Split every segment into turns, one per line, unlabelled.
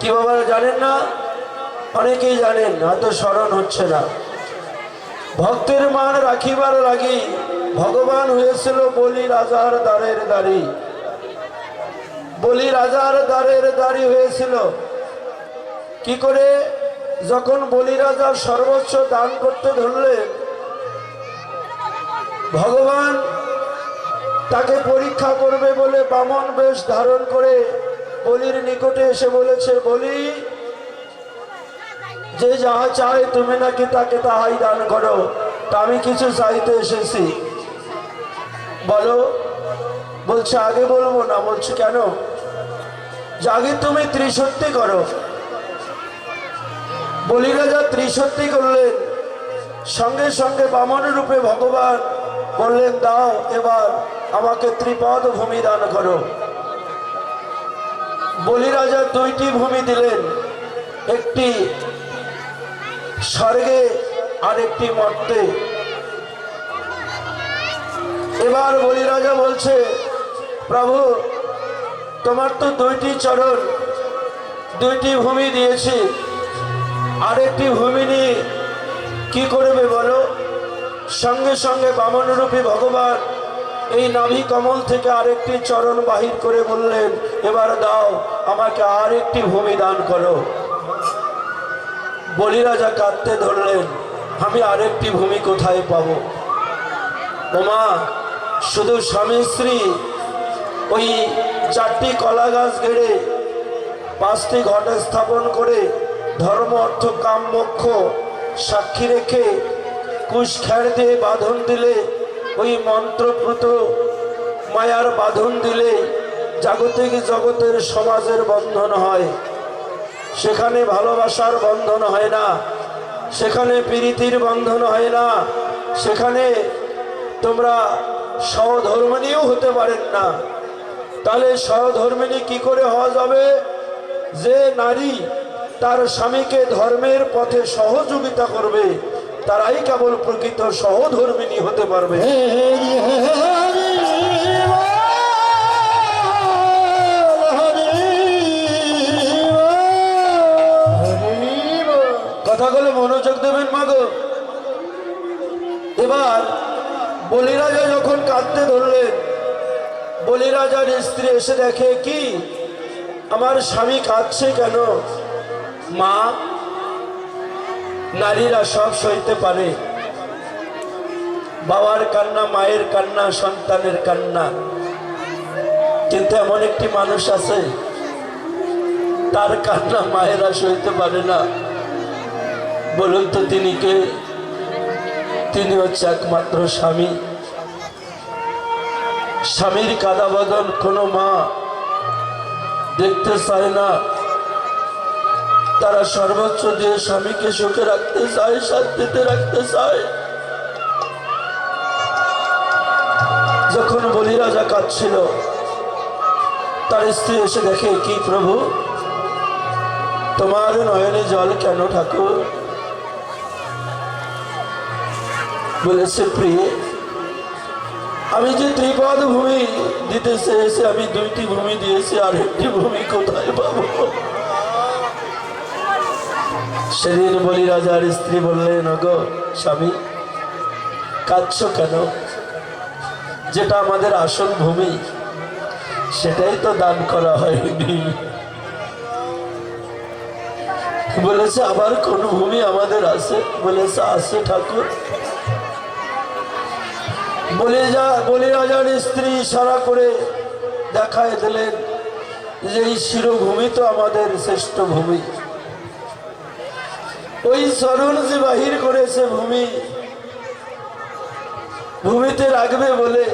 কি বাবা জানেন না? অনেকেই জানেন, হয়তো স্মরণ হচ্ছে না। ভক্তের মান রাখিবার লাগি ভগবান হয়েছিল বলি রাজার দ্বারের দাড়ি। বলি রাজার দ্বারের দাড়ি হয়েছিল। কি করে? যখন বলি রাজা সর্বোচ্চ দান করতে ধরলেন, ভগবান তাকে পরীক্ষা করবে বলে বামন বেশ ধারণ করে বলির নিকটে এসে বলেছে, বলি, যে যাহা চায় তুমি নাকি তাকে তাহাই দান করো। তা আমি কিছু চাইতে এসেছি। বলো, বলছে, আগে বলব না। বলছে, কেন? আগে তুমি ত্রিশক্তি করো। বলি রাজা, ত্রিশক্তি করলেন। সঙ্গে সঙ্গে বামন রূপে ভগবান বললেন, দাও, এবার আমাকে ত্রিপদ ভূমি দান করো। বলি রাজা দুইটি ভূমি দিলেন? একটি স্বর্গে আর একটি মর্তে। এবার বলি রাজা বলছে, প্রভু, তোমার তো দুইটি চরণ, দুইটি ভূমি দিয়েছি। আরেকটি ভূমি নিয়ে কি করবে বলো? সঙ্গে সঙ্গে বামনরূপী ভগবান এই নাভি কমল থেকে আরেকটি চরণ বাহির করে বললেন, এবার দাও, আমাকে আরেকটি ভূমি দান করো। বলি রাজা কাঁদতে ধরলেন, আমি আরেকটি ভূমি কোথায় পাবো? ওমা, শুধু স্বামী স্ত্রী, ওই চারটি কলা গাছ গেড়ে পাঁচটি ঘটে স্থাপন করে ধর্ম, অর্থ, কাম, মোক্ষ সাক্ষী রেখে কুশ খের দিয়ে বাঁধন দিলে ওই মন্ত্রপ্রুত মায়ার বাঁধন দিলে জাগতিক জগতের সমাজের বন্ধন হয়। সেখানে ভালোবাসার বন্ধন হয় না, সেখানে প্রীতির বন্ধন হয় না, সেখানে তোমরা সহধর্মিনীও হতে পারেন না। তাহলে সহধর্মিনী কি করে হওয়া যাবে? যে নারী তার স্বামীকে ধর্মের পথে সহযোগিতা করবে তারাই কেবল প্রকৃত সহধর্মিনী হতে পারবে কথাগুলো মনোযোগ দেবেন মাগো এবার বলিরাজা যখন কাঁদতে ধরলেন বলিরাজার স্ত্রী এসে দেখে কি আমার স্বামী কাঁদছে কেন মা নারীরা সব সইতে পারে। বাবার কান্না, মায়ের কান্না, সন্তানের কান্না। কিন্তু এমন একটি মানুষ আছে, তার কান্না মায়েরা সইতে পারে না। বলুন তো তিনি কে? তিনি হচ্ছে একমাত্র স্বামী। স্বামীর কাদা বদন কোনো মা দেখতে চায় না। তারা সর্বোচ্চ দিয়ে স্বামীকে সুখে রাখতে চায়, শান্তিতে রাখতে চায়। যখন বলি রাজা কাঁদছিল, তার স্ত্রী এসে দেখে, কি প্রভু, তোমার নয়নে জল কেন ঠাকুর? বলেছে প্রিয়ে, আমি যে ত্রিপদ ভূমি দিতে চেয়েছি, আমি দুইটি ভূমি দিয়েছি, আর একটি ভূমি কোথায় পাবো? সেদিন বলি রাজার স্ত্রী বললেন গো স্বামী, কাঁদছ কেন? যেটা আমাদের আসল ভূমি, সেটাই তো দান করা হয়নি। বলেছে, আবার কোন ভূমি আমাদের আছে? বলেছে, আছে ঠাকুর। বলে যা, বলে রাজার স্ত্রী ইশারা করে দেখায় দিলেন যে, এই শিরভূমি তো আমাদের শ্রেষ্ঠ ভূমি। ওই সরুণ যে বাহির করেছে ভূমি, ভূমিতে রাখবে বলে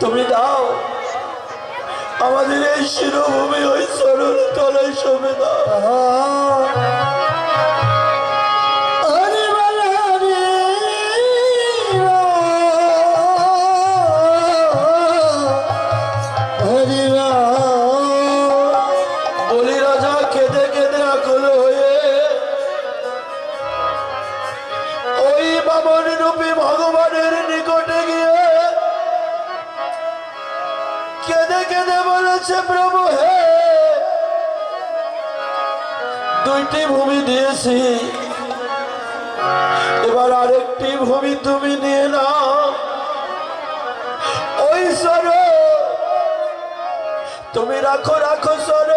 তুমি দাও। আমাদের এই শিরোভূমি ওই সরুণ তলায় সবে দাও। ওই রূপী ভগবানের নিকটে গিয়ে কেঁদে কেঁদে বলেছে, প্রভু হে, দুইটি ভূমি দিয়েছি। এবার আরেকটি ভূমি তুমি নিয়ে নাও। ওই সর তুমি রাখো রাখো সর